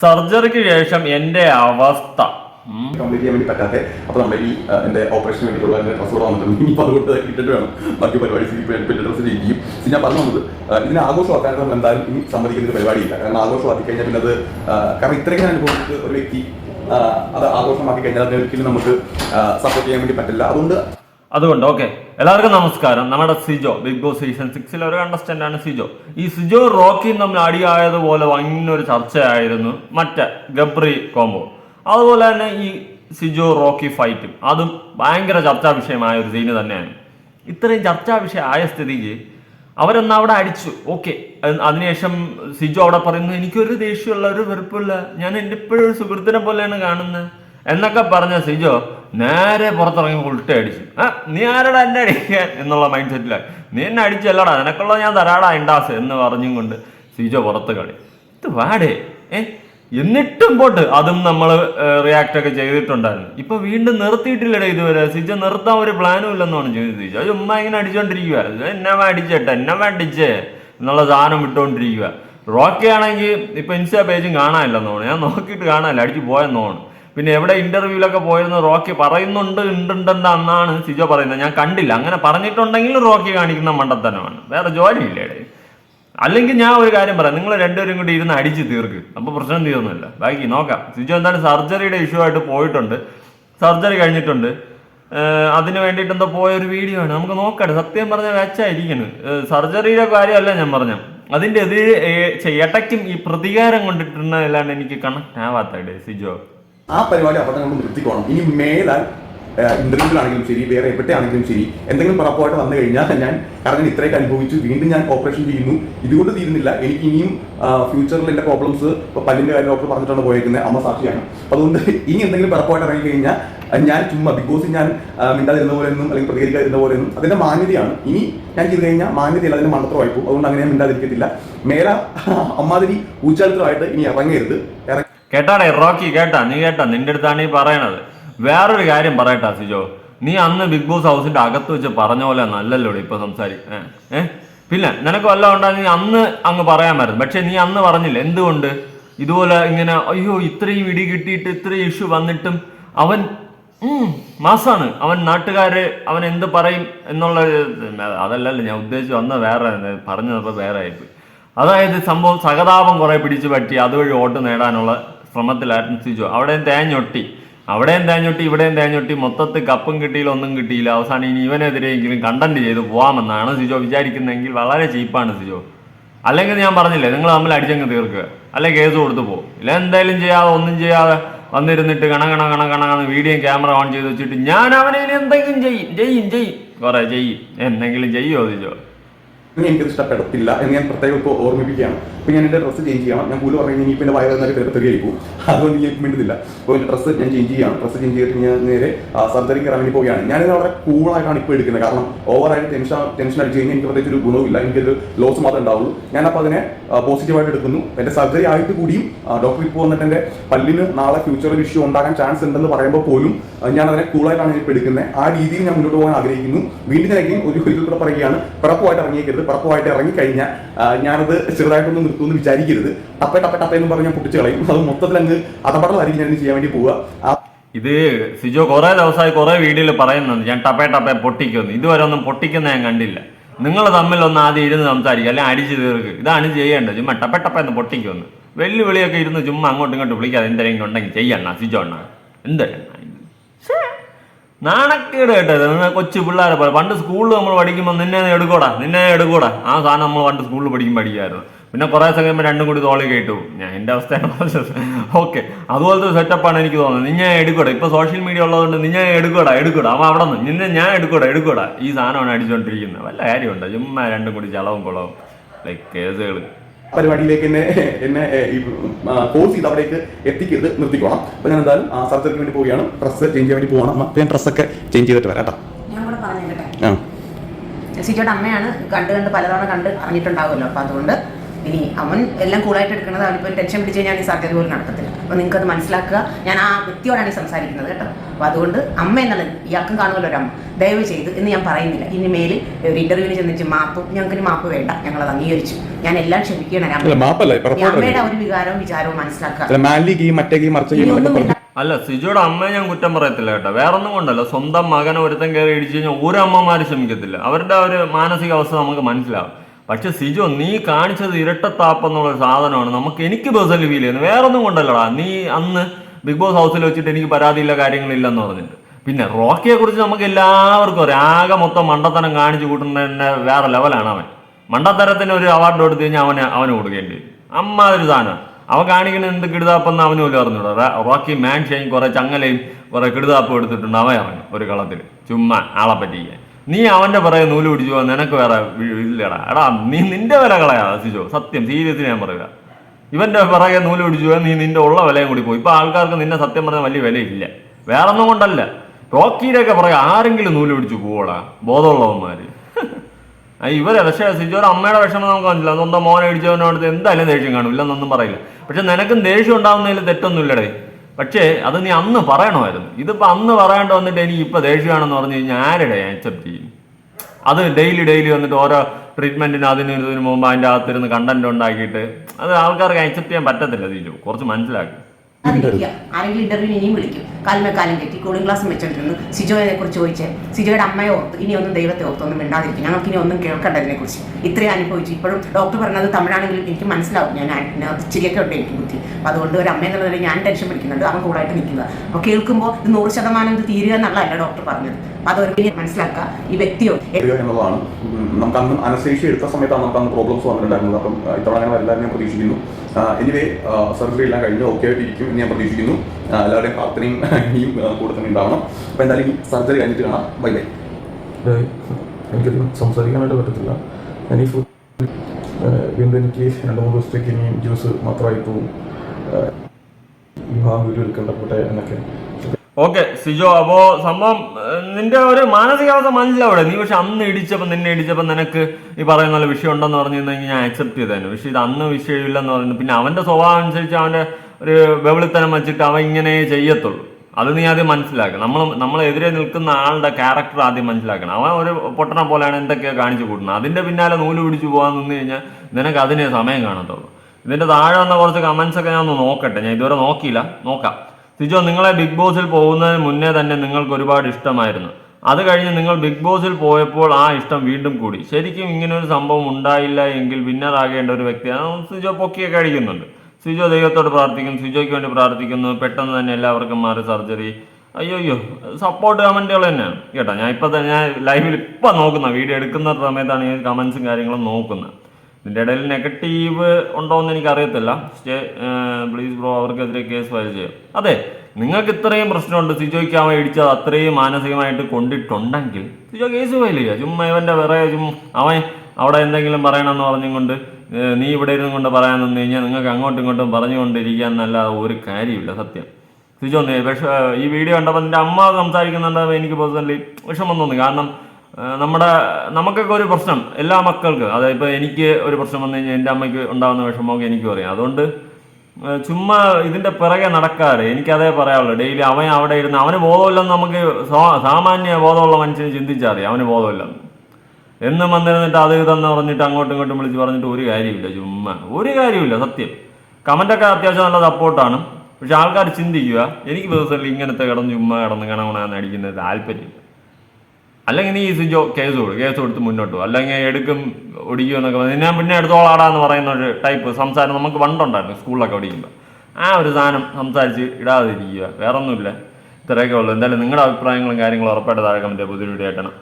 സർജറിക്ക് ശേഷം എന്റെ അവസ്ഥ. ഉം. കംപ്ലീറ്റ് ചെയ്യാൻ വേണ്ടി പറ്റാത്ത. അപ്പൊ നമ്മൾ ഈ ആ, എന്റെ ഓപ്പറേഷന് വേണ്ടിയിട്ടുള്ള എന്റെ ഡ്രസ് കൂടെ വന്നിട്ടുണ്ട്. ഇനി അതുകൊണ്ട് ഇട്ടിട്ട് വേണം. ബാക്കി പരിപാടി പിന്നെ ഡ്രസ് ചെയ്യും. ഇത് ഞാൻ പറഞ്ഞു വന്നത് ആ, ഇതിനെ ആഘോഷമാക്കാനായിട്ട് നമ്മൾ എന്തായാലും ഇനി സമ്മതിക്കുന്ന ഒരു പരിപാടിയില്ല. കാരണം ആഘോഷമാക്കി കഴിഞ്ഞാൽ പിന്നെ അത് കാരണം ഒരു വ്യക്തി അത് ആഘോഷമാക്കി കഴിഞ്ഞാൽ അതിനെ ഒരിക്കലും നമുക്ക് സപ്പോർട്ട് ചെയ്യാൻ വേണ്ടി പറ്റില്ല. അതുകൊണ്ട് അതുകൊണ്ട് ഓക്കെ എല്ലാവർക്കും നമസ്കാരം. നമ്മുടെ സിജോ ബിഗ് ബോസ് സീസൺ സിക്സിലെ ഒരു കണ്ടസ്റ്റന്റ് ആണ് സിജോ. ഈ സിജോ റോക്കിയും തമ്മിൽ അടിയായതുപോലെ വന്നൊരു ചർച്ചയായിരുന്നു മറ്റേ ഗബ്രി കോംബോ. അതുപോലെ തന്നെ ഈ സിജോ റോക്കി ഫൈറ്റും അതും ഭയങ്കര ചർച്ചാ വിഷയമായ ഒരു സീന് തന്നെയാണ്. ഇത്രയും ചർച്ചാ വിഷയമായ സ്ഥിതിക്ക് അവരൊന്ന് അവിടെ അടിച്ചു? ഓക്കെ അതിനുശേഷം സിജോ അവിടെ പറയുന്നു എനിക്കൊരു ദേഷ്യമുള്ള ഒരു വെറുപ്പില്ല ഞാൻ എന്റെ ഇപ്പോഴും സുഹൃത്തിനെ പോലെയാണ് കാണുന്നത്. എന്നൊക്കെ പറഞ്ഞ സിജോ നേരെ പുറത്തിറങ്ങി ഉൾട്ട അടിച്ചു. ആ നീ ആരടാ എന്നെ അടിക്കാൻ എന്നുള്ള മൈൻഡ് സെറ്റിലായി നീ എന്നെ അടിച്ചല്ലടാ നിനക്കുള്ള ഞാൻ തരാടാ ഇണ്ടാസ് എന്ന് പറഞ്ഞും കൊണ്ട് സിജോ പുറത്ത് കളി. ഇത് വാടേ ഏ? എന്നിട്ടും പോട്ട് അതും നമ്മൾ റിയാക്ട് ഒക്കെ ചെയ്തിട്ടുണ്ടായിരുന്നു. ഇപ്പൊ വീണ്ടും നിർത്തിയിട്ടില്ലടേ ഇതുവരെ. സിജോ നിർത്താൻ ഒരു പ്ലാനും ഇല്ലെന്നാണ് ചെയ്തത് സിജ. ചുമ്മാ ഇങ്ങനെ അടിച്ചോണ്ടിരിക്കുക എന്നെ അടിച്ചേട്ടെ എന്നെ അടിച്ചേ എന്നുള്ള സാധനം വിട്ടുകൊണ്ടിരിക്കുക റോക്കി ആണെങ്കിൽ ഇപ്പൊ ഇൻസ്റ്റാ പേജും കാണാനില്ലെന്ന് തോന്നുന്നു. ഞാൻ നോക്കിയിട്ട് കാണാനില്ല അടിച്ച് പോയെന്ന് തോന്നുന്നു. പിന്നെ എവിടെ ഇന്റർവ്യൂലൊക്കെ പോയിരുന്നു റോക്കി പറയുന്നുണ്ട് ഉണ്ടുണ്ടെന്ന് അന്നാണ് സിജോ പറയുന്നത്. ഞാൻ കണ്ടില്ല. അങ്ങനെ പറഞ്ഞിട്ടുണ്ടെങ്കിൽ റോക്കി കാണിക്കുന്ന മണ്ടത്തനമാണ്. വേറെ ജോലിയില്ലേടേ അല്ലെങ്കിൽ ഞാൻ ഒരു കാര്യം പറയാം. നിങ്ങൾ രണ്ടുപേരും കൂടി ഇരുന്ന് അടിച്ച് തീർക്ക്. അപ്പൊ പ്രശ്നം തീർന്നില്ല. ബാക്കി നോക്കാം. സിജോ എന്തായാലും സർജറിയുടെ ഇഷ്യൂ ആയിട്ട് പോയിട്ടുണ്ട്. സർജറി കഴിഞ്ഞിട്ടുണ്ട്. അതിന് വേണ്ടിയിട്ട് എന്തോ പോയ ഒരു വീഡിയോ ആണ്. നമുക്ക് നോക്കട്ടെ. സത്യം പറഞ്ഞ വെച്ചായിരിക്കുന്നു സർജറിയുടെ കാര്യമല്ല ഞാൻ പറഞ്ഞ. അതിന്റെ എതിരെ ഇടയ്ക്കും ഈ പ്രതികാരം കൊണ്ടിട്ടുണ്ടല്ലാണ്ട് എനിക്ക് കണക്ട് ആവാത്തേ സിജോ. ആ പരിപാടി അവിടെ നമ്മൾ നിർത്തിക്കോണം. ഇനി മേലാൽ ഇന്റർവ്യൂവിലാണെങ്കിലും ശരി വേറെ എവിടെയാണെങ്കിലും ശരി എന്തെങ്കിലും പുറപ്പായിട്ട് വന്നു കഴിഞ്ഞാൽ ഞാൻ കാരണം ഇത്രയൊക്കെ അനുഭവിച്ചു വീണ്ടും ഞാൻ ഓപ്പറേഷൻ ചെയ്യുന്നു. ഇതുകൊണ്ട് തീരുന്നില്ല. എനിക്ക് ഇനിയും ഫ്യൂച്ചറിൽ എന്റെ പ്രോബ്ലംസ് ഇപ്പൊ പല്ലിന്റെ കാര്യം ഡോക്ടർ പറഞ്ഞിട്ടാണ് പോയേക്കുന്നത് അമ്മ സാക്ഷിയാണ്. അതുകൊണ്ട് ഇനി എന്തെങ്കിലും പുറപ്പായിട്ട് ഇറങ്ങി കഴിഞ്ഞാൽ ഞാൻ ചുമ്മാ ബിക്കോസ് ഞാൻ മിണ്ടാതിരുന്ന പോലെ ഒന്നും അല്ലെങ്കിൽ പ്രതികരിക്കാതിരുന്ന പോലെ ഒന്നും അതിന്റെ മാന്യതയാണ്. ഇനി ഞാൻ ചെയ്ത് കഴിഞ്ഞാൽ മാന്യതയല്ല അതിന് മണ്ടത്തരമായി പോകും. അതുകൊണ്ട് അങ്ങനെ മിണ്ടാതിരിക്കത്തില്ല. മേല അമ്മാതിരി ഊച്ചാലിത്തരമായിട്ട് ഇനി ഇറങ്ങരുത്. ഇറങ്ങി കേട്ടാടേ റോക്കി കേട്ടാ നീ കേട്ടാ നിന്റെ അടുത്താണ് ഈ പറയണത്. വേറൊരു കാര്യം പറയട്ടാ സിജോ. നീ അന്ന് ബിഗ് ബോസ് ഹൗസിന്റെ അകത്ത് വെച്ച് പറഞ്ഞ പോലെ നല്ലല്ലോ ഇപ്പൊ സംസാരി ഏ പിന്നെ നിനക്ക് വല്ല ഉണ്ടാ? നീ അന്ന് അങ്ങ് പറയാമായിരുന്നു പക്ഷെ നീ അന്ന് പറഞ്ഞില്ല. എന്തുകൊണ്ട്? ഇതുപോലെ ഇങ്ങനെ അയ്യോ ഇത്രയും ഇടി കിട്ടിയിട്ട് ഇത്രയും ഇഷ്യൂ വന്നിട്ടും അവൻ മാസാണ്. അവൻ നാട്ടുകാര് അവൻ എന്ത് പറയും എന്നുള്ള അതല്ലല്ലോ ഞാൻ ഉദ്ദേശിച്ച് വന്ന വേറെ പറഞ്ഞപ്പോൾ വേറെ ആയിപ്പോയി. അതായത് സംഭവം സഹതാപം കുറെ പിടിച്ചു പറ്റി അതുവഴി വോട്ട് നേടാനുള്ള ശ്രമത്തിലായിരുന്നു സിജു അവിടെയും തേഞ്ഞൊട്ടി. അവിടെയും തേഞ്ഞൊട്ടി ഇവിടെയും തേഞ്ഞൊട്ടി. മൊത്തത്തിൽ കപ്പും കിട്ടിയില്ല ഒന്നും കിട്ടിയില്ല. അവസാനം ഇനി ഇവനെതിരെയെങ്കിലും കണ്ടന്റ് ചെയ്ത് പോവാമെന്നാണ് സിജോ വിചാരിക്കുന്നതെങ്കിൽ വളരെ ചീപ്പാണ് സിജോ. അല്ലെങ്കിൽ ഞാൻ പറഞ്ഞില്ലേ നിങ്ങൾ തമ്മിൽ അടിച്ചങ്ങ് തീർക്കുക. അല്ലെ കേസ് കൊടുത്തു പോകും ഇല്ല എന്തായാലും ചെയ്യാതെ ഒന്നും ചെയ്യാതെ വന്നിരുന്നിട്ട് കണ കണ കണ കണ കണ വീഡിയോ ക്യാമറ ഓൺ ചെയ്ത് വെച്ചിട്ട് ഞാൻ അവനെ ഇനി എന്തെങ്കിലും ചെയ്യും ചെയ്യും ചെയ്യും. കുറെ ചെയ്യും. എന്തെങ്കിലും ചെയ്യുമോ സിജോ? ഇനി എനിക്കത് ഇഷ്ടപ്പെടത്തില്ല എന്ന് ഞാൻ പ്രത്യേകം ഇപ്പോൾ ഓർമ്മിപ്പിക്കുകയാണ്. അപ്പോൾ ഞാൻ എന്റെ ഡ്രസ്സ് ചേഞ്ച് ചെയ്യണം. ഞാൻ പോലും പറഞ്ഞു ഇനി പിന്നെ വയറ് നേരെ തെറി തെറിയായി പോകും അതുകൊണ്ട് ഞാൻ മിണ്ടുന്നില്ല. അപ്പോൾ എന്റെ ഡ്രസ്സ് ഞാൻ ചേഞ്ച് ചെയ്യണം. ഡ്രസ്സ് ചേഞ്ച് ചെയ്തിട്ട് ഞാൻ നേരെ സർജറി ഇറങ്ങി വേണ്ടി പോവുകയാണ്. ഞാനിത് വളരെ കൂളായിട്ടാണ് ഇപ്പോൾ എടുക്കുന്നത്. കാരണം ഓവറായിട്ട് ടെൻഷൻ ടെൻഷൻ അടിച്ച് കഴിഞ്ഞാൽ എനിക്ക് പ്രത്യേകിച്ച് ഒരു ഗുണവുമില്ല. എനിക്കൊരു ലോസ് മാത്രമേ ഉണ്ടാവുള്ളൂ. ഞാനപ്പോൾ അതിനെ പോസിറ്റീവായിട്ട് എടുക്കുന്നു. എന്റെ സർജറി ആയിട്ട് കൂടിയും ഡോക്ടർ ഇപ്പോൾ വന്നിട്ട് എന്റെ പല്ലിന് നാളെ ഫ്യൂച്ചറിൽ ഇഷ്യൂ ഉണ്ടാകാൻ ചാൻസ് ഉണ്ടെന്ന് പറയുമ്പോൾ പോലും ഞാൻ അതിനെ കൂളായിട്ടാണ് ഇപ്പോൾ എടുക്കുന്നത്. ആ രീതിയിൽ ഞാൻ മുന്നോട്ട് പോകാൻ ആഗ്രഹിക്കുന്നു. വീണ്ടും ഞാൻ ഒരു ഒരിക്കൽ കൂടെ പറയുകയാണ്. പിറപ്പുമായിട്ട് ഇറങ്ങിയേക്കരുത്. പിറപ്പുമായിട്ട് ഇറങ്ങിക്കഴിഞ്ഞാൽ ഞാനത് ചെറുതായിട്ടൊന്ന് നിർത്തുമെന്ന് വിചാരിക്കരുത്. ടപ്പേ ടപ്പേ ടപ്പേ എന്ന് പറഞ്ഞ് ഞാൻ പൊട്ടിച്ച് കളയും. അത് മൊത്തത്തിൽ അങ്ങ് അതപടലായിരിക്കും ഞാൻ ചെയ്യാൻ വേണ്ടി പോവുക. ഇത് സിജോ കുറെ ദിവസമായി കുറെ വീഡിയോയിൽ പറയുന്നുണ്ട് ഞാൻ ടപ്പേ ടപ്പേ പൊട്ടിക്കുന്നു ഇതുവരെ ഒന്നും പൊട്ടിക്കുന്ന ഞാൻ കണ്ടില്ല. നിങ്ങൾ തമ്മിൽ ഒന്ന് ആദ്യം ഇരുന്ന് സംസാരിക്കുക അല്ലെങ്കിൽ അടിച്ചു തീർക്ക് ഇതാണ് ചെയ്യേണ്ടത്. ചുമ്മാ ടപ്പേ ടപ്പേ എന്ന് പൊട്ടിക്കുന്നു വെല്ലുവിളിയൊക്കെ ഇരുന്ന് ചുമ്മാ അങ്ങോട്ടും ഇങ്ങോട്ടും വിളിക്കാതെ എന്തെങ്കിലും ഉണ്ടെങ്കിൽ ചെയ്യണ്ണ സിജോ അണ്ണ. എന്തെണ്ണ നാണക്കേട് കേട്ടത് കൊച്ചു പിള്ളേരെ പോലെ പണ്ട് സ്കൂളിൽ നമ്മൾ പഠിക്കുമ്പോൾ നിന്നെ എടുക്കൂടാ നിന്നെ എടുക്കൂടാ. ആ സാധനം നമ്മൾ പണ്ട് സ്കൂളിൽ പഠിക്കുമ്പോൾ പഠിക്കുമായിരുന്നു. പിന്നെ കുറേ സമയം രണ്ടും കൂടി തോളി കേട്ടു ഞാൻ എന്റെ അവസ്ഥയാണ് ഓക്കെ. അതുപോലത്തെ സെറ്റപ്പാണ് എനിക്ക് തോന്നുന്നത്. നിന്നെ എടുക്കൂടാ. ഇപ്പൊ സോഷ്യൽ മീഡിയ ഉള്ളതുകൊണ്ട് നിന്നെ എടുക്കൂടാ എടുക്കൂടാ. അവൻ അവിടെ നിന്ന് നിന്നെ ഞാൻ എടുക്കൂടാ എടുക്കൂടാ. ഈ സാധനമാണ് അടിച്ചുകൊണ്ടിരിക്കുന്നത് വല്ല കാര്യമുണ്ടോ? ചുമ്മാ രണ്ടും കൂടി ചളവും കുളവും. ലൈക്ക് കേസുകൾ പരിപാടിയിലേക്ക് എന്നെ എന്നെ ഫോഴ്സ് ചെയ്ത് അവിടേക്ക് എത്തിക്കരുത് നിർത്തിക്കോണം അപ്പോൾ ഞാൻ എന്തായാലും ആ സർജറിക്ക് വേണ്ടി പോവുകയാണ്. ഡ്രസ്സ് ചേഞ്ച് ചെയ്യാൻ വേണ്ടി പോകണം മറ്റേ ഞാൻ ഡ്രസ്സൊക്കെ ചേഞ്ച് ചെയ്തിട്ട് വരാം കേട്ടോ. ആ. സിജോയുടെ അമ്മയാണ് കണ്ട് കണ്ട് പലതവണ കണ്ട് അറിഞ്ഞിട്ടുണ്ടാവുമല്ലോ. അപ്പൊ അതുകൊണ്ട് ഇനി അവൻ എല്ലാം കൂളായിട്ട് എടുക്കുന്നത് അവനിപ്പോൾ ടെൻഷൻ പിടിച്ച് കഴിഞ്ഞാൽ ഈ സർജറി പോലും നടക്കത്തില്ല. അപ്പോൾ അത് മനസ്സിലാക്കുക. ഞാൻ ആ വ്യക്തിയോടാണ് ഈ സംസാരിക്കുന്നത് കേട്ടോ. അപ്പോൾ അതുകൊണ്ട് അമ്മ എന്നുള്ള ഇയാൾക്കും കാണുമല്ലോ ഒരമ്മ ദയവ് ചെയ്ത് എന്ന് ഞാൻ പറയുന്നില്ല. ഇനി മേലിൽ ഒരു ഇന്റർവ്യൂവിന് ചെന്നിട്ട് മാപ്പ് ഞങ്ങൾക്ക് മാപ്പ് വേണ്ട. ഞങ്ങളത് അംഗീകരിച്ചു. ഞാൻ എല്ലാം ക്ഷമിക്കണം അമ്മയുടെ ഒരു വികാരവും വിചാരവും മനസ്സിലാക്കുക. അല്ല സിജോയുടെ അമ്മയെ ഞാൻ കുറ്റം പറയത്തില്ല കേട്ടോ. വേറെ ഒന്നും കൊണ്ടല്ല. സ്വന്തം മകനെ ഒരുത്തൻ കയറി ഇടിച്ചു കഴിഞ്ഞാൽ ഒരു അമ്മമാര് ശ്രമിക്കത്തില്ല അവരുടെ ഒരു മാനസികാവസ്ഥ നമുക്ക് മനസ്സിലാവും. പക്ഷെ സിജോ നീ കാണിച്ചത് ഇരട്ടത്താപ്പ് എന്നുള്ള ഒരു സാധനമാണ്. നമുക്ക് എനിക്ക് പേഴ്സണലി ഫീൽ ചെയ്യുന്നത്. വേറെ ഒന്നും കൊണ്ടല്ലടാ. നീ അന്ന് ബിഗ് ബോസ് ഹൗസിൽ വെച്ചിട്ട് എനിക്ക് പരാതിയില്ല കാര്യങ്ങളില്ലെന്ന് പറഞ്ഞിട്ട്. പിന്നെ റോക്കിയെ കുറിച്ച് നമുക്ക് എല്ലാവർക്കും ഒരു ആകെ മൊത്തം മണ്ടത്തനം കാണിച്ചു കൂട്ടുന്ന തന്നെ വേറെ ലെവലാണ് അവൻ. മണ്ടത്തരത്തിന് ഒരു അവാർഡ് കൊടുത്തു കഴിഞ്ഞാൽ അവന് അവന് കൊടുക്കേണ്ടി വരും. അമ്മാതിരി സാധനം. അവൻ കാണിക്കുന്ന എന്ത് കിടുതാപ്പെന്ന് അവനും ഇല്ല അറിഞ്ഞൂടാ. റോക്കി മാൻ ഷെയിൻ കുറെ ചങ്ങലയും കുറെ കിടുതാപ്പ് എടുത്തിട്ടുണ്ട് അവൻ ഒരു കളത്തിൽ ചുമ്മാ ആളെ പറ്റിക്കാൻ. നീ അവന്റെ പുറകെ നൂൽ പിടിച്ചു നിനക്ക് വേറെ ഇല്ലടാ എടാ നീ നിന്റെ വില കളയാ സിജോ. സത്യം സീരിയസ് ഞാൻ പറയുക ഇവന്റെ പിറകെ നൂൽ പിടിച്ചു നീ നിന്റെ ഉള്ള വിലയും കൂടി പോയി. ഇപ്പൊ ആൾക്കാർക്ക് നിന്നെ സത്യം പറഞ്ഞാൽ വലിയ വിലയില്ല. വേറെ ഒന്നും കൊണ്ടല്ല. ടോക്കിയിലൊക്കെ പിറകെ ആരെങ്കിലും നൂൽ പിടിച്ചു പോവോടാ? ബോധമുള്ളവന്മാര്. ഇവരെ പക്ഷേ സിജോയുടെ അമ്മയുടെ വിഷമം നമുക്ക് കാണില്ല സ്വന്തം മോനെ ഇടിച്ചവനോട് എന്തായാലും ദേഷ്യം കാണും. ഇല്ലെന്നൊന്നും പറയില്ല. പക്ഷെ നിനക്കും ദേഷ്യം ഉണ്ടാവുന്നതിൽ തെറ്റൊന്നുമില്ലടേ. പക്ഷേ അത് നീ അന്ന് പറയണമായിരുന്നു. ഇതിപ്പോ അന്ന് പറയാണ്ട് വന്നിട്ട് എനിക്ക് ഇപ്പൊ ദേഷ്യമാണെന്ന് പറഞ്ഞു കഴിഞ്ഞാൽ ആരുടെ ആക്സെപ്റ്റ് ചെയ്യും അത് ഡെയിലി ഡെയിലി വന്നിട്ട് ഓരോ ട്രീറ്റ്മെന്റിന് അതിന് ഇതിന് മുമ്പ് അതിന്റെ അകത്തിരുന്ന് കണ്ടന്റ് ഉണ്ടാക്കിയിട്ട് അത് ആൾക്കാർക്ക് അക്സെപ്റ്റ് ചെയ്യാൻ പറ്റത്തില്ല ഇതിലും കുറച്ച് മനസ്സിലാക്കി. ആരെങ്കിലും ഇന്റർവ്യൂ ഇനിയും വിളിക്കും. കാൽമേ കാലം കെട്ടി കൂളിംഗ് ക്ലാസ് വെച്ചോണ്ടിരുന്നു. സിജോയെ കുറിച്ച് ചോദിച്ച്. സിജോയുടെ അമ്മയെ ഓർത്ത് ഇനി ഒന്നും ദൈവത്തെ ഓർത്ത് ഒന്നും മിണ്ടാതിരിക്കും. ഞങ്ങൾക്ക് ഇനി ഒന്നും കേൾക്കണ്ട അതിനെ കുറിച്ച് ഇത്രയും അനുഭവിച്ചു. ഇപ്പോഴും ഡോക്ടർ പറഞ്ഞത് തമിഴാണെങ്കിലും എനിക്ക് മനസ്സിലാവും. ഞാൻ ചിരിയൊക്കെ ഉണ്ട് എനിക്ക് ബുദ്ധി. അപ്പോൾ അതുകൊണ്ട് ഒരു അമ്മ എന്നുള്ള ഞാൻ ടെൻഷൻ പിടിക്കുന്നുണ്ട്. അവൻ കൂടായിട്ട് നിൽക്കുന്നത് അപ്പോൾ കേൾക്കുമ്പോൾ ഇത് നൂറ് ശതമാനം ഇത് തീരുക എന്നുള്ളതല്ല ഡോക്ടർ പറഞ്ഞത്. അതൊരു മനസ്സിലാക്കുക ഈ വ്യക്തിയോ എന്നുള്ളതാണ്. നമുക്ക് അന്ന് അനശേഷി എടുത്ത സമയത്താണ് നമുക്ക് അന്ന് പ്രോബ്ലംസ് വന്നിട്ടുണ്ടായിരുന്നത്. അപ്പം ഇത്തവണ അങ്ങനെ ഞാൻ പ്രതീക്ഷിക്കുന്നു. എനിവേ സർജറി എല്ലാം കഴിഞ്ഞ് ഓക്കെ ആയിട്ടിരിക്കും എന്ന് ഞാൻ പ്രതീക്ഷിക്കുന്നു. എല്ലാവരുടെയും പ്രാർത്ഥനയും ഇനിയും ആ, കൂടെ തന്നെ ഉണ്ടാവണം. അപ്പോൾ എന്തായാലും ഈ സർജറി കഴിഞ്ഞിട്ട് കാണാം. ബൈ ബൈ എനിക്കധികം സംസാരിക്കാനായിട്ട് പറ്റത്തില്ല. ഞാൻ ഈ ഫുഡ് വീണ്ടും എനിക്ക് രണ്ട് മൂന്ന് ദിവസത്തേക്ക് ഇനിയും ജ്യൂസ് മാത്രമായി പോകും വിവാഹം ഈ വീഡിയോ എടുക്കേണ്ട എന്നൊക്കെ. ഓക്കെ സിജോ അപ്പോ സംഭവം നിന്റെ ഒരു മാനസികാവസ്ഥ മനസ്സിലാവും അവിടെ. നീ പക്ഷെ അന്ന് ഇടിച്ചപ്പോൾ നിന്നെ ഇടിച്ചപ്പോൾ നിനക്ക് ഈ പറയുന്ന നല്ല വിഷയം ഉണ്ടെന്ന് പറഞ്ഞിരുന്നെങ്കിൽ ഞാൻ അക്സെപ്റ്റ് ചെയ്തേനെ. പക്ഷെ ഇത് അന്ന് വിഷയമില്ലെന്ന് പറഞ്ഞു പിന്നെ അവന്റെ സ്വഭാവം അനുസരിച്ച് അവന്റെ ഒരു വെവിളിത്തനം വെച്ചിട്ട് അവൻ ഇങ്ങനെ ചെയ്യത്തുള്ളൂ. അത് നീ ആദ്യം മനസ്സിലാക്കണം. നമ്മൾ നമ്മളെതിരെ നിൽക്കുന്ന ആളുടെ ക്യാരക്ടർ ആദ്യം മനസ്സിലാക്കണം. അവൻ ഒരു പൊട്ടനെ പോലെയാണ് എന്തൊക്കെയോ കാണിച്ചു കൂട്ടുന്നത്. അതിന്റെ പിന്നാലെ നൂൽ പിടിച്ചു പോകാൻ നിന്ന് കഴിഞ്ഞാൽ നിനക്ക് അതിനെ സമയം കാണത്തുള്ളൂ. ഇതിന്റെ താഴെ വന്ന കുറച്ച് കമന്റ്സ് ഒക്കെ ഞാൻ ഒന്ന് നോക്കട്ടെ. ഞാൻ ഇതുവരെ നോക്കിയില്ല. നോക്കാം. സിജോ നിങ്ങളെ ബിഗ് ബോസിൽ പോകുന്നതിന് മുന്നേ തന്നെ നിങ്ങൾക്ക് ഒരുപാട് ഇഷ്ടമായിരുന്നു. അത് കഴിഞ്ഞ് നിങ്ങൾ ബിഗ് ബോസിൽ പോയപ്പോൾ ആ ഇഷ്ടം വീണ്ടും കൂടി. ശരിക്കും ഇങ്ങനെ ഒരു സംഭവം ഉണ്ടായില്ല എങ്കിൽ വിന്നർ ഒരു വ്യക്തിയാണ് സിജോ പൊക്കിയൊക്കെ അടിക്കുന്നുണ്ട്. സിജോ ദൈവത്തോട് പ്രാർത്ഥിക്കുന്നു. സിജോയ്ക്ക് വേണ്ടി പ്രാർത്ഥിക്കുന്നു. പെട്ടെന്ന് തന്നെ എല്ലാവർക്കും മാറി സർജറി. അയ്യോ അയ്യോ സപ്പോർട്ട് കമന്റുകൾ തന്നെയാണ്. കേട്ടോ ഞാൻ ഇപ്പം തന്നെ ഞാൻ ലൈവിൽ ഇപ്പം നോക്കുന്ന വീഡിയോ എടുക്കുന്ന സമയത്താണ് ഞാൻ കമൻസും കാര്യങ്ങളും നോക്കുന്നത്. ഇതിന്റെ ഇടയിൽ നെഗറ്റീവ് ഉണ്ടോ എന്ന് എനിക്ക് അറിയത്തില്ല പക്ഷേ പ്ലീസ് ബ്രോ അവർക്കെതിരെ കേസ് ഫയൽ ചെയ്യും. അതെ നിങ്ങൾക്ക് ഇത്രയും പ്രശ്നമുണ്ട്. സിജോയ്ക്ക് അവൻ ഇടിച്ചത് അത്രയും മാനസികമായിട്ട് കൊണ്ടിട്ടുണ്ടെങ്കിൽ സിജോ കേസ് ഫയൽ ചെയ്യുക ചുമ്മാ ഇവന്റെ വേറെ അവൻ അവിടെ എന്തെങ്കിലും പറയണമെന്ന് പറഞ്ഞുകൊണ്ട് കൊണ്ട് നീ ഇവിടെ ഇരുന്നും കൊണ്ട് പറയാൻ നിന്ന് കഴിഞ്ഞാൽ നിങ്ങൾക്ക് അങ്ങോട്ടും ഇങ്ങോട്ടും പറഞ്ഞുകൊണ്ടിരിക്കാൻ എന്നല്ല ഒരു കാര്യമില്ല സത്യം. സിജോ പക്ഷേ ഈ വീഡിയോ കണ്ടപ്പോൾ നിന്റെ അമ്മ സംസാരിക്കുന്നുണ്ട് എനിക്ക് പേഴ്സണലി വിഷമം തോന്നി. കാരണം നമ്മുടെ നമുക്കൊക്കെ ഒരു പ്രശ്നം എല്ലാ മക്കൾക്ക്. അതായത് ഇപ്പോൾ എനിക്ക് ഒരു പ്രശ്നം വന്നു കഴിഞ്ഞാൽ എന്റെ അമ്മയ്ക്ക് ഉണ്ടാകുന്ന വിഷമമൊക്കെ എനിക്കും അറിയാം. അതുകൊണ്ട് ചുമ്മാ ഇതിന്റെ പിറകെ നടക്കാറ് എനിക്കതേ പറയാനുള്ളൂ. ഡെയിലി അവൻ അവിടെ ഇരുന്ന് അവന് ബോധമില്ലെന്ന് നമുക്ക് സാമാന്യ ബോധമുള്ള മനുഷ്യന് ചിന്തിച്ചറിയാം അവന് ബോധമില്ലെന്ന്. എന്നും വന്നിരുന്നിട്ട് അത് ഇതെന്ന് പറഞ്ഞിട്ട് അങ്ങോട്ടും ഇങ്ങോട്ടും വിളിച്ച് പറഞ്ഞിട്ട് ഒരു കാര്യമില്ല ചുമ്മാ. ഒരു കാര്യമില്ല സത്യം. കമന്റൊക്കെ അത്യാവശ്യം നല്ല സപ്പോർട്ടാണ്. പക്ഷെ ആൾക്കാർ ചിന്തിക്കുക എനിക്ക് പേഴ്സണലി ഇങ്ങനത്തെ കിടന്ന് ചുമ്മാ കിടന്ന് കണകണാന്ന് അടിക്കുന്നത് താല്പര്യമില്ല. അല്ലെങ്കിൽ നീ സിജോ കേസ് കൊടുക്കും കേസ് കൊടുത്ത് മുന്നോട്ട് പോകും അല്ലെങ്കിൽ എടുക്കും ഒടിക്കും എന്നൊക്കെ പറഞ്ഞ്. ഞാൻ പിന്നെ എടുത്തോളാടാന്ന് പറയുന്ന ഒരു ടൈപ്പ് സംസാരം നമുക്ക് പണ്ടുണ്ടായിരുന്നു സ്കൂളിലൊക്കെ ഒടിക്കുമ്പോൾ ആ ഒരു സാധനം സംസാരിച്ച് ഇടാതിരിക്കുക. വേറൊന്നുമില്ല. ഇത്രയൊക്കെ ഉള്ളൂ. എന്തായാലും നിങ്ങളുടെ അഭിപ്രായങ്ങളും കാര്യങ്ങളും ഉറപ്പായിട്ട് താഴെ കമന്റ് പുതിയ വീഡിയോ ആയിട്ടാണ്